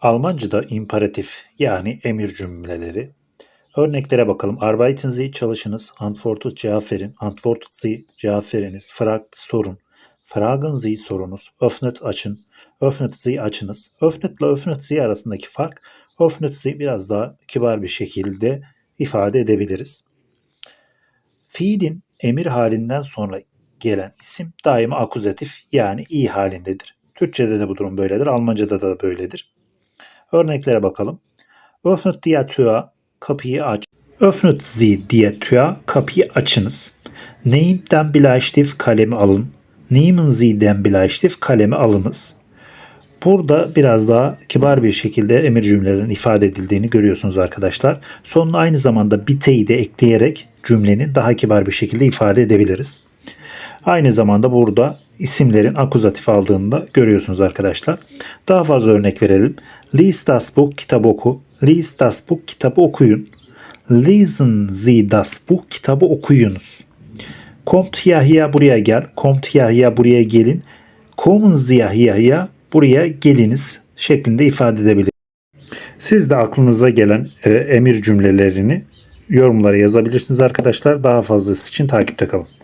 Almanca'da imperatif yani emir cümleleri. Örneklere bakalım. Arbeiten Sie çalışınız. Antwortet cevap verin. Antwortet Sie cevap. Fragt sorun. Fragen Sie sorunuz. Öffnet açın. Öffnet Sie açınız. Öffnet ile öffnet Sie arasındaki fark öffnet Sie biraz daha kibar bir şekilde ifade edebiliriz. Fiilin emir halinden sonra gelen isim daima akuzatif yani i halindedir. Türkçede de bu durum böyledir. Almanca'da da böyledir. Örneklere bakalım. Öffnet die Tür, kapıyı aç. Öffnet Sie die Tür, kapıyı açınız. Nehmt den Bleistift, kalemi alın. Nehmen Sie den Bleistift, kalemi alınız. Burada biraz daha kibar bir şekilde emir cümlelerin ifade edildiğini görüyorsunuz arkadaşlar. Sonuna aynı zamanda biteyi de ekleyerek cümlenin daha kibar bir şekilde ifade edebiliriz. Aynı zamanda burada isimlerin akuzatif aldığını da görüyorsunuz arkadaşlar. Daha fazla örnek verelim. Lies das Buch, kitap oku. Lies das Buch, kitabı okuyun. Lesen Sie das Buch, kitabı okuyunuz. Kommt Yahya buraya gel. Kommt Yahya buraya gelin. Kommen Sie Yahya buraya geliniz şeklinde ifade edebilir. Siz de aklınıza gelen e, emir cümlelerini yorumlara yazabilirsiniz arkadaşlar. Daha fazlası için takipte kalın.